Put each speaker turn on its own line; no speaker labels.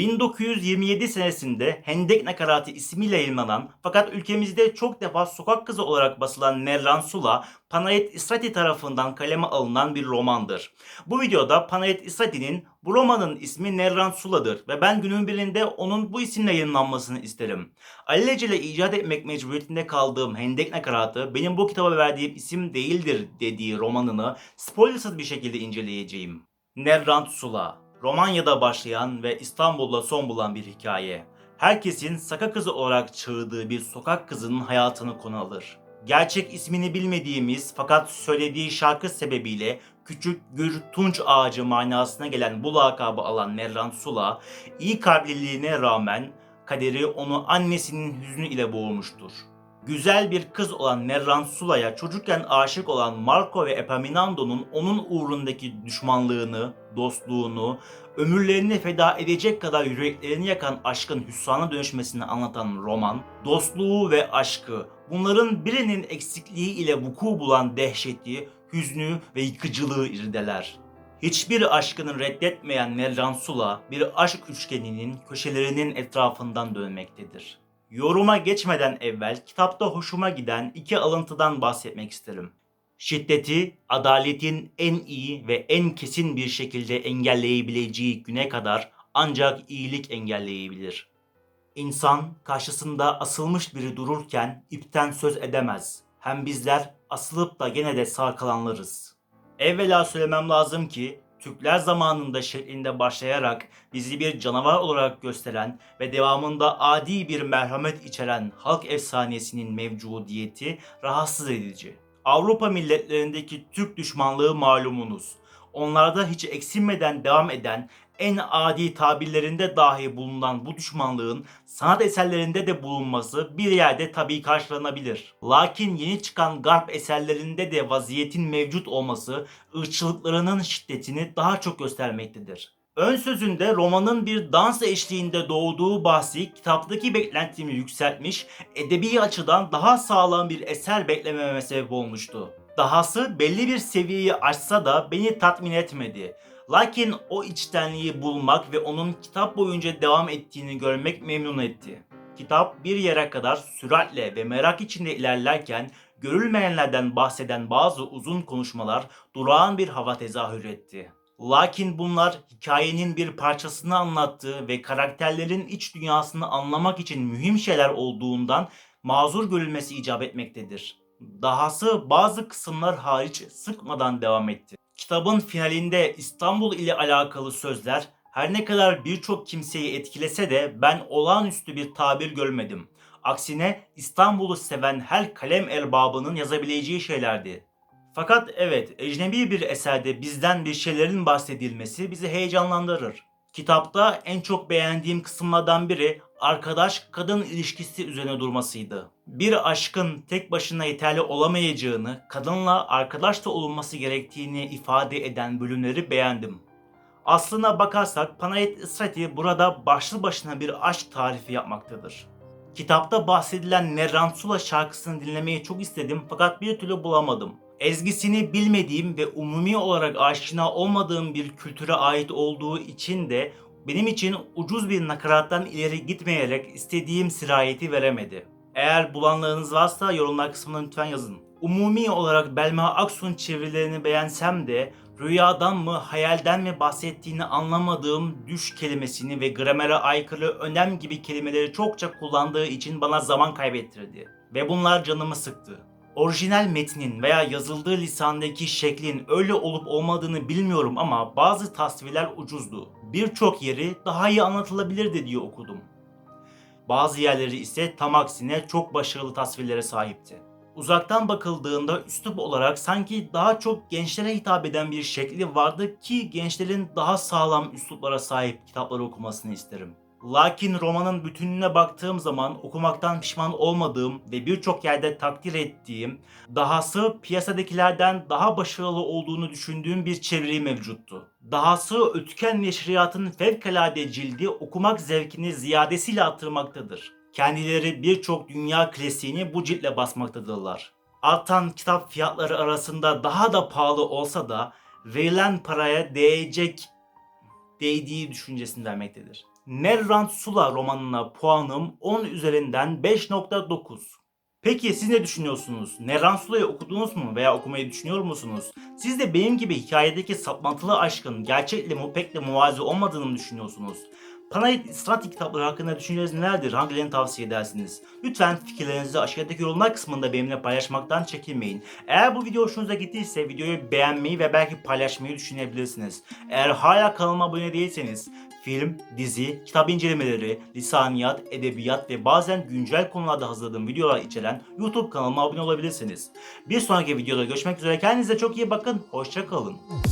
1927 senesinde Hendek Nakaratı ismiyle yayınlanan fakat ülkemizde çok defa sokak kızı olarak basılan Merran Sula, Panayet İsrati tarafından kaleme alınan bir romandır. Bu videoda Panayet İsrati'nin bu romanın ismi Nerran Sula'dır ve ben günün birinde onun bu isimle yayınlanmasını isterim. Alelacele icat etmek mecburiyetinde kaldığım Hendek Nakaratı benim bu kitaba verdiğim isim değildir dediği romanını spoilersız bir şekilde inceleyeceğim. Nerran Sula Romanya'da başlayan ve İstanbul'da son bulan bir hikaye. Herkesin saka kızı olarak çağırdığı bir sokak kızının hayatını konu alır. Gerçek ismini bilmediğimiz fakat söylediği şarkı sebebiyle küçük gür tunç ağacı manasına gelen bu lakabı alan Merran Sula, iyi kalpliliğine rağmen kaderi onu annesinin hüznü ile boğmuştur. Güzel bir kız olan Merran Sula'ya çocukken aşık olan Marco ve Epaminondo'nun onun uğrundaki düşmanlığını, dostluğunu, ömürlerini feda edecek kadar yüreklerini yakan aşkın hüsrana dönüşmesini anlatan roman, dostluğu ve aşkı, bunların birinin eksikliği ile vuku bulan dehşeti, hüznü ve yıkıcılığı irdeler. Hiçbir aşkını reddetmeyen Merran Sula bir aşk üçgeninin köşelerinin etrafından dönmektedir. Yoruma geçmeden evvel kitapta hoşuma giden iki alıntıdan bahsetmek isterim. Şiddeti, adaletin en iyi ve en kesin bir şekilde engelleyebileceği güne kadar ancak iyilik engelleyebilir. İnsan karşısında asılmış biri dururken ipten söz edemez. Hem bizler asılıp da gene de sağ kalanlarız. Evvela söylemem lazım ki Türkler zamanında şeklinde başlayarak bizi bir canavar olarak gösteren ve devamında adi bir merhamet içeren halk efsanesinin mevcudiyeti rahatsız edici. Avrupa milletlerindeki Türk düşmanlığı malumunuz. Onlarda hiç eksilmeden devam eden en adi tabirlerinde dahi bulunan bu düşmanlığın sanat eserlerinde de bulunması bir yerde tabii karşılanabilir. Lakin yeni çıkan garp eserlerinde de vaziyetin mevcut olması ırkçılıklarının şiddetini daha çok göstermektedir. Ön sözünde romanın bir dans eşliğinde doğduğu bahsi kitaptaki beklentimi yükseltmiş, edebi açıdan daha sağlam bir eser beklememe sebep olmuştu. Dahası belli bir seviyeyi aşsa da beni tatmin etmedi. Lakin o içtenliği bulmak ve onun kitap boyunca devam ettiğini görmek memnun etti. Kitap bir yere kadar süratle ve merak içinde ilerlerken görülmeyenlerden bahseden bazı uzun konuşmalar durağan bir hava tezahür etti. Lakin bunlar hikayenin bir parçasını anlattığı ve karakterlerin iç dünyasını anlamak için mühim şeyler olduğundan mazur görülmesi icap etmektedir. Dahası bazı kısımlar hariç sıkmadan devam etti. Kitabın finalinde İstanbul ile alakalı sözler her ne kadar birçok kimseyi etkilese de ben olağanüstü bir tabir görmedim. Aksine İstanbul'u seven her kalem erbabının yazabileceği şeylerdi. Fakat evet, ecnebi bir eserde bizden bir şeylerin bahsedilmesi bizi heyecanlandırır. Kitapta en çok beğendiğim kısımlardan biri arkadaş kadın ilişkisi üzerine durmasıydı. Bir aşkın tek başına yeterli olamayacağını, kadınla arkadaş da olunması gerektiğini ifade eden bölümleri beğendim. Aslına bakarsak Panayet İsrati burada başlı başına bir aşk tarifi yapmaktadır. Kitapta bahsedilen Nerransula şarkısını dinlemeyi çok istedim fakat bir türlü bulamadım. Ezgisini bilmediğim ve umumi olarak aşina olmadığım bir kültüre ait olduğu için de benim için ucuz bir nakarattan ileri gitmeyerek istediğim sirayeti veremedi. Eğer bulanlarınız varsa yorumlar kısmına lütfen yazın. Umumi olarak Belma Aksu'nun çevirilerini beğensem de rüyadan mı hayalden mi bahsettiğini anlamadığım düş kelimesini ve gramere aykırı önem gibi kelimeleri çokça kullandığı için bana zaman kaybettirdi. Ve bunlar canımı sıktı. Orijinal metnin veya yazıldığı lisandaki şeklin öyle olup olmadığını bilmiyorum ama bazı tasvirler ucuzdu. Birçok yeri daha iyi anlatılabilirdi diye okudum. Bazı yerleri ise tam aksine çok başarılı tasvirlere sahipti. Uzaktan bakıldığında üslup olarak sanki daha çok gençlere hitap eden bir şekli vardı ki gençlerin daha sağlam üsluplara sahip kitapları okumasını isterim. Lakin romanın bütününe baktığım zaman okumaktan pişman olmadığım ve birçok yerde takdir ettiğim, dahası piyasadakilerden daha başarılı olduğunu düşündüğüm bir çeviri mevcuttu. Dahası Ötken Neşriyat'ın fevkalade cildi okumak zevkini ziyadesiyle artırmaktadır. Kendileri birçok dünya klasiğini bu ciltle basmaktadırlar. Artan kitap fiyatları arasında daha da pahalı olsa da verilen paraya değecek değdiği düşüncesini vermektedir. Merran Sula romanına puanım 10 üzerinden 5.9. Peki siz ne düşünüyorsunuz? Merran Sula'yı okudunuz mu veya okumayı düşünüyor musunuz? Siz de benim gibi hikayedeki saplantılı aşkın gerçekle mu pek de muvazi olmadığını düşünüyorsunuz? Panayit İsrati kitapları hakkında düşünceleriniz nelerdir? Hangilerini tavsiye edersiniz? Lütfen fikirlerinizi aşağıdaki yorumlar kısmında benimle paylaşmaktan çekinmeyin. Eğer bu video hoşunuza gittiyse videoyu beğenmeyi ve belki paylaşmayı düşünebilirsiniz. Eğer hala kanalıma abone değilseniz film, dizi, kitap incelemeleri, lisaniyat, edebiyat ve bazen güncel konularda hazırladığım videolar içeren YouTube kanalıma abone olabilirsiniz. Bir sonraki videoda görüşmek üzere. Kendinize çok iyi bakın. Hoşçakalın.